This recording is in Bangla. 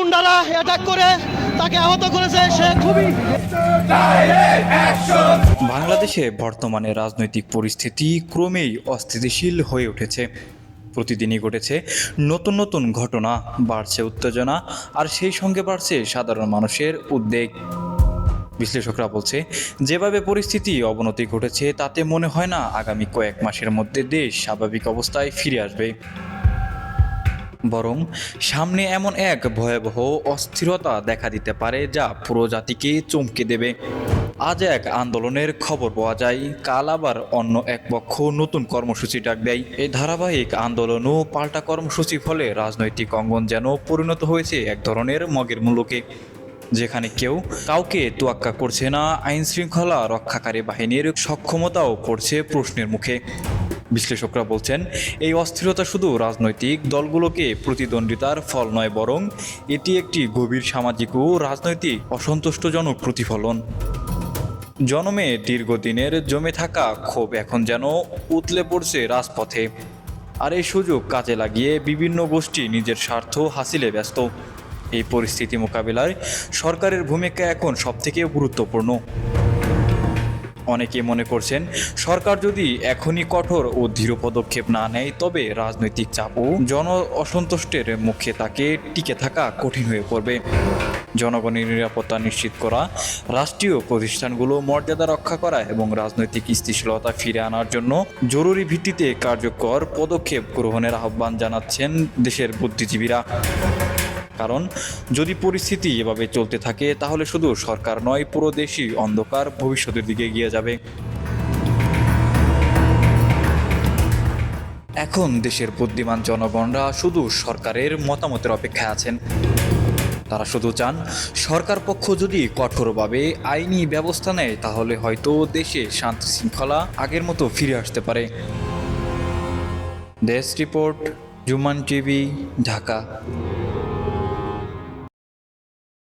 গুন্ডারা অ্যাটাক করে, তাকে আহত করেছে সে খুবই বাংলাদেশে বর্তমানে রাজনৈতিক পরিস্থিতি ক্রমেই অস্থিতিশীল হয়ে উঠেছে। প্রতিদিনই ঘটেছে নতুন নতুন ঘটনা, বাড়ছে উত্তেজনা, আর সেই সঙ্গে বাড়ছে সাধারণ মানুষের উদ্বেগ। বিশ্লেষকরা বলছে, যেভাবে পরিস্থিতি অবনতি ঘটেছে, তাতে মনে হয় না আগামী কয়েক মাসের মধ্যে দেশ স্বাভাবিক অবস্থায় ফিরে আসবে। বরং সামনে এমন এক ভয়াবহ অস্থিরতা দেখা দিতে পারে যা পুরো জাতিকে চমকে দেবে। আজ এক আন্দোলনের খবর পাওয়া যায়, কাল আবার অন্য এক পক্ষ নতুন কর্মসূচি ডাক দেয়। এই ধারাবাহিক আন্দোলন ও পাল্টা কর্মসূচি ফলে রাজনৈতিক অঙ্গন যেন পরিণত হয়েছে এক ধরনের মগের মূলকে। যেখানে কেউ কাউকে তোয়াক্কা করছে না আইন শৃঙ্খলা রক্ষাকারী বাহিনীর সক্ষমতাও পড়ছে প্রশ্নের মুখে। বিশ্লেষকরা বলছেন, এই অস্থিরতা শুধু রাজনৈতিক দলগুলোকে প্রতিদ্বন্দ্বিতার ফল নয়, বরং এটি একটি গভীর সামাজিক ও রাজনৈতিক অসন্তুষ্টজনক প্রতিফলন। জনমে দীর্ঘদিনের জমে থাকা ক্ষোভ এখন যেন উতলে পড়ছে রাজপথে। আর এই সুযোগ কাজে লাগিয়ে বিভিন্ন গোষ্ঠী নিজের স্বার্থ হাসিলে ব্যস্ত। এই পরিস্থিতি মোকাবিলায় সরকারের ভূমিকা এখন সবথেকে গুরুত্বপূর্ণ। অনেকে মনে করছেন, সরকার যদি এখনই কঠোর ও দৃঢ় পদক্ষেপ না নেয়, তবে রাজনৈতিক চাপ ও জন অসন্তুষ্টের মুখে তাকে টিকে থাকা কঠিন হয়ে পড়বে। জনগণের নিরাপত্তা নিশ্চিত করা, রাষ্ট্রীয় প্রতিষ্ঠানগুলো মর্যাদা রক্ষা করা এবং রাজনৈতিক স্থিতিশীলতা ফিরে আনার জন্য জরুরি ভিত্তিতে কার্যকর পদক্ষেপ গ্রহণের আহ্বান জানাচ্ছেন দেশের বুদ্ধিজীবীরা। কারণ যদি পরিস্থিতি এভাবে চলতে থাকে, তাহলে শুধু সরকার নয়, পুরো দেশই অন্ধকার ভবিষ্যতের দিকে এগিয়ে যাবে। এখন দেশের বুদ্ধিমান জনগণরা শুধু সরকারের মতামতের অপেক্ষায় আছেন। তারা শুধু চান, সরকার পক্ষ যদি কঠোরভাবে আইনি ব্যবস্থা নেয়, তাহলে হয়তো দেশে শান্তি শৃঙ্খলা আগের মতো ফিরে আসতে পারে। দেশ রিপোর্ট জুমান টিভি, ঢাকা।